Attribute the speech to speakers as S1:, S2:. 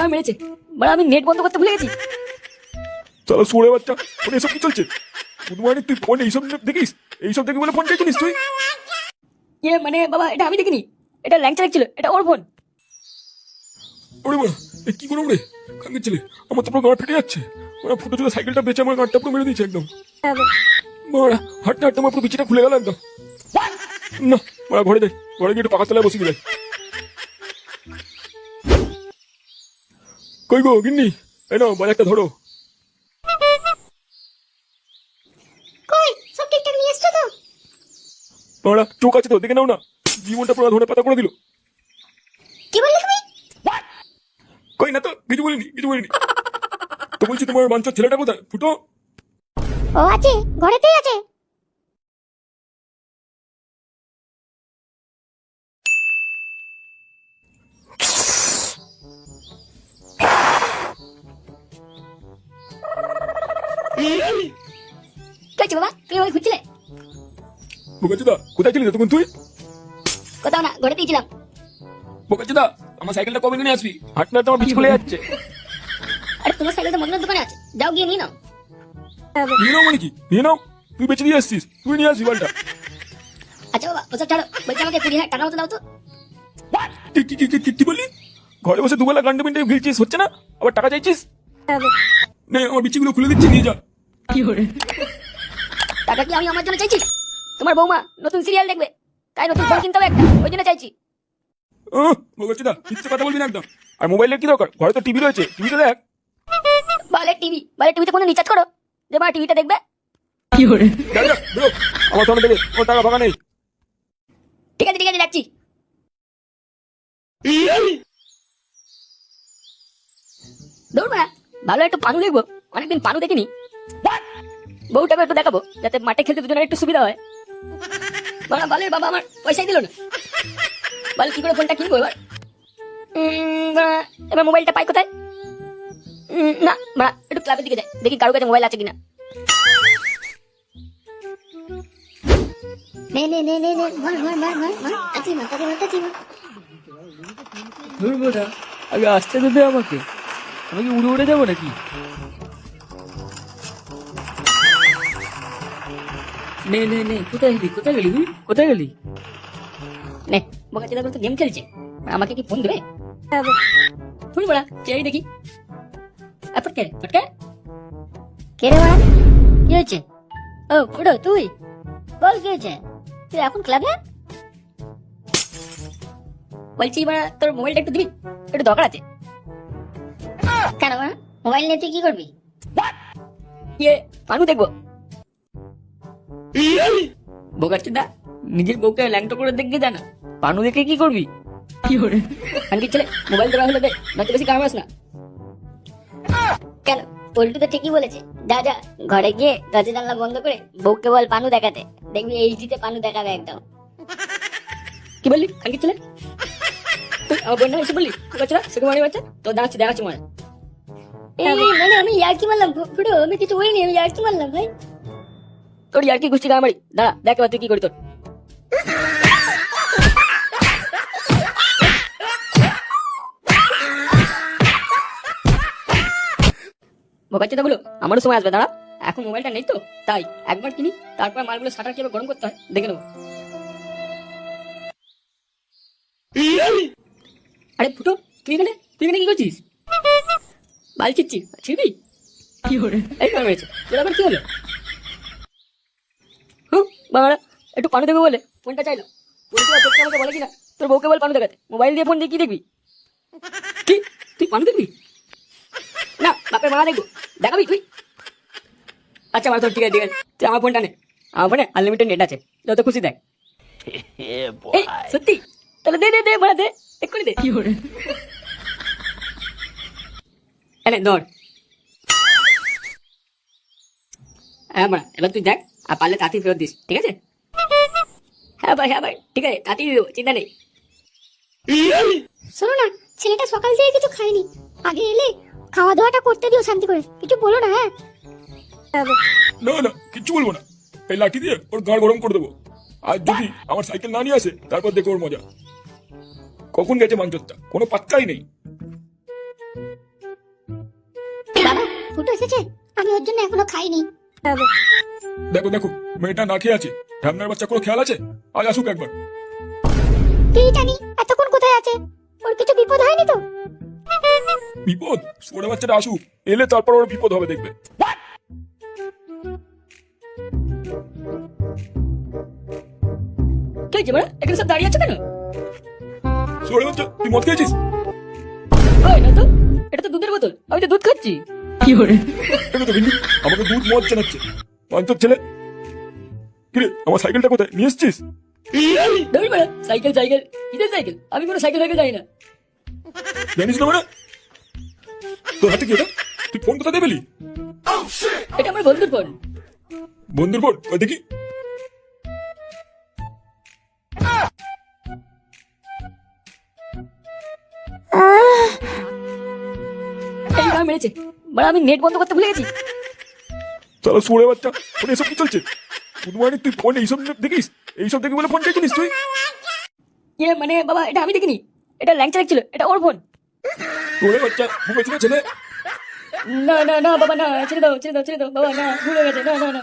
S1: টাকা মেরেছে। বড় আমি নেট বন্ধ করতে ভুলে গেছি।
S2: চলো সরে বাচ্চা ফোনে এসব কি চলছে? বুধবারে তুই ফোন এইসব দেখিস? এইসব দেখি বলে ফোন চাইছিলিস তুই?
S1: ইয়ে মানে বাবা এটা আমি দেখিনি। এটা ল্যাংচা ছিল এটা ওর ফোন।
S2: ওরে এ কি করব রে? কাঙ্গের ছেলে আমার তো পুরো ফেটে যাচ্ছে। ওরা ফুটো চলে সাইকেলটা বেঁচে আমার গাড়টা পুরো মেরে দিয়েছে একদম। মারা হাঁটতে হাঁটতে আমার পুরো বিচিটা খুলে গেল একদম। না মারা ঘরে যাই ঘরে গিয়ে একটু পাকা তলায় বসিয়ে যাই কই গো গিন্নি? এই নাও বাজারটা ধরো।
S3: কই সব ঠিকঠাক নিয়ে এসছো তো?
S2: মারা চোখ আছে তো দেখে নাও না। জীবনটা পুরো ধরে পাতা করে দিল।
S3: কি বললে তুমি?
S2: কই না তো কিছু বলিনি কিছু বলিনি। তো বলছি তোমার বাঞ্চার ছেলেটা কোথায়? ফুটো?
S3: ও আছে ঘরেতেই আছে।
S1: কে বাবা তুমি খুঁজছিলে
S2: বোকাচুদা কোথায় ছিলি তখন তুই
S1: কোথাও না ঘরেতেই ছিলাম
S2: বোকাচুদা আমার সাইকেলটা কবে কিনে আসবি হাঁটতে হাঁটতে আমার বিচ খুলে যাচ্ছে
S1: আরে তোমার সাইকেলটা মদনের দোকানে আছে যাও গিয়ে নিয়ে নাও
S2: নিয়ে নাও মানে কি নিয়ে নাও তুই বেঁচে দিয়ে আসছিস তুই নিয়ে আসবি বলটা
S1: আচ্ছা বাবা ওসব ছাড়ো বলছি আমাকে কুড়ি হাজার টাকা মতো দাও তো
S2: কি বললি ঘরে বসে দুবেলা গান্ডে পিন্ডে গিলছিস হচ্ছে না আবার টাকা চাইছিস নে আমার বিচিগুলো খুলে দিচ্ছি নিয়ে যা
S1: টাকা কি আমি আমার জন্য চাইছি? তোমার বৌমা নতুন সিরিয়াল দেখবে। তাই নতুন ফোন কিনতে হবে একটা। ওই জন্য চাইছি।
S2: কথা বলবি না একদম। আর মোবাইলের কি দরকার? ঘরে তো টিভি রয়েছে। টিভিতে দেখ।
S1: বালের টিভি বালের টিভিতে কোনো রিচার্জ করো। যে মা টিভিটা দেখবে।
S2: আমার সামনে দেবে টাকা ফাঁকা নেই।
S1: ঠিক আছে ঠিক আছে যাচ্ছি। দৌড় না ভালো একটু পানু দেখব অনেকদিন পানু দেখিনি। বউটাকে একটু দেখাবো যাতে মাঠে খেলতে দুজনের একটু সুবিধা হয়। বাবা বালের বাবা আমার পয়সাই দিল না। বল কি করে ফোনটা কিনবো এবার? এবার মোবাইলটা পাই কোথায়? না বাড়া, একটু ক্লাবের দিকে যাই। দেখি কারও কাছে মোবাইল আছে কিনা।
S3: নে নে নে নে নে মার
S4: আসতে তো দে আমাকে। আমি উড়ে উড়ে যাব নাকি? নে নে নে কোথায় গেলি কোথায় গেলি তুই কোথায় গেলি?
S1: নে বোকা চেলা তো গেম খেলছে। আমাকে কি ফোন দেবে? ফুল বড়া দেখি। আ, ফটকে ফটকে
S3: কে রে
S1: কি হয়েছে? ও ফুটো তুই? বল কি হয়েছে? তুই এখন ক্লাবে বলছি মানে তোর মোবাইলটা একটু দিবি একটু দরকার আছে।
S3: কেন মোবাইল নিয়ে তুই কি করবি?
S1: ইয়ে পানু দেখব। বোকাচ্ছিদা নিজের বউকে ল্যাংটো করে দেখবে জানা পানু দেখে কি করবি? কি করে? আনকি ছেলে মোবাইল দেওয়া হলে দে নয়তো বেশি কামাস না।
S3: কেন? পল্টু তো ঠিকই বলেছে। যা যা ঘরে গিয়ে দরজা জানলা বন্ধ করে বউকে বল পানু দেখাতে। দেখবি এইচডিতে পানু দেখাবে একদম।
S1: কি বললি আনকি ছেলে? তুই বোন এসে বললি? বোকাচ্ছিদা সেকে বাচ্চা তো দেখাচ্ছি দেখাচ্ছি মনে
S3: এই মানে আমি ইয়ার্কি মারলাম ফুটো আমি কিছু বলিনি আমি ইয়ার্কি মারলাম ভাই।
S1: তোর আর কি গোষ্ঠী কামারি দাঁড়া দেখ এবার তুই কি করি তোর। বোকাচ্ছিদা বলো আমারও সময় আসবে দাঁড়া। এখন মোবাইলটা নেই তো তাই একবার কিনি তারপর মালগুলো সাটার কীভাবে গরম করতে হয় দেখে নেব। আরে ফুটো তুই এখানে তুই এখানে কি করছিস? বাল ছিচ্ছি ছিড়বি কি হলো এই হয়েছে তোর আবার কি হলো? বাবারা একটু পানু দেবে বলে? ফোনটা চাইলো। বলছি আমাকে বলে কিনা? তোর বউকে বল পানু দেখাতে। মোবাইল দিয়ে ফোন দিয়ে কি দেখবি? কি? তুই পানু দেখবি? না বাপের মা দেখব। দেখাবি তুই? আচ্ছা আমার তোর ঠিক আছে ঠিক আছে। তুই আমার ফোনটা নে। আমার ফোনে আনলিমিটেড নেট আছে। যত খুশি দেখ। সত্যি? তাহলে দে দে দে বড়া দে। এক্ষুনি দে। কি করে এনে ধর। হ্যাঁ বড়া এবার তুই দেখ। আর পারলে তাঁতি ফেরত দিস ঠিক আছে? হ্যাঁ ভাই হ্যাঁ ভাই ঠিক আছে তাঁতি দেবো চিন্তা নেই।
S3: শোনো না ছেলেটা সকাল থেকে কিছু খায়নি। আগে এলে খাওয়া দাওয়াটা করতে দিও শান্তি করে কিছু বলো না হ্যাঁ?
S2: না না কিচ্ছু বলব না। এই লাঠি দিয়ে ওর গাড় গরম করে দেবো। আর যদি আমার সাইকেল না নিয়ে আসে তারপর দেখো ওর মজা। কখন গেছে মাংসটা কোনো পাত্তাই নেই।
S5: ফুটো এসেছে? আমি ওর জন্য এখনও খাইনি।
S2: দেখো দেখো মেয়েটা না খেয়ে আছে। ঢ্যামনার বাচ্চা কোনো খেয়াল আছে? আজ আসুক একবার।
S5: কি জানি এতক্ষণ কোথায় আছে? ওর কিছু বিপদ হয়নি তো?
S2: বিপদ? সোনা বাচ্চাটা আসুক। এলে তারপর ওর বিপদ হবে দেখবে।
S1: কি হয়েছে এখানে সব দাঁড়িয়ে আছে কেন?
S2: সোনা বাচ্চা তুই মদ খেয়েছিস?
S1: ওই না তো এটা তো দুধের বোতল। আমি তো দুধ খাচ্ছি।
S2: তো বিন্দু আমাকে দুধ মদ জানাচ্ছে পাঁচর ছেলে। কিরে আমার সাইকেলটা কোথায়? নিয়ে এসছিস?
S1: Cycle cycle. কিসের সাইকেল? আমি কোনো সাইকেল ফাইকেল জানি না।
S2: জানিস না মানে? তোর হাতে কি এটা? তুই ফোন কোথা দিয়ে পেলি?
S1: এটা আমার বন্ধুর ফোন।
S2: বন্ধুর ফোন? ওই দেখি।
S1: মেরেছে। বড় আমি নেট বন্ধ করতে ভুলে গেছি।
S2: তাহলে সোরে বাচ্চা ফোনে এসব কি চলছে? বুধবারে তুই ফোন এইসব দেখিস? এইসব দেখি বলে ফোন চাইছিলিস তুই?
S1: ইয়ে মানে বাবা এটা আমি দেখিনি। এটা ল্যাংচা ছিল এটা ওর ফোন।
S2: সোরে বাচ্চা ভুগেছিল ছেলে?
S1: না না না বাবা না ছেড়ে দাও ছেড়ে দাও ছেড়ে দাও বাবা না ভুলে গেছে না না না।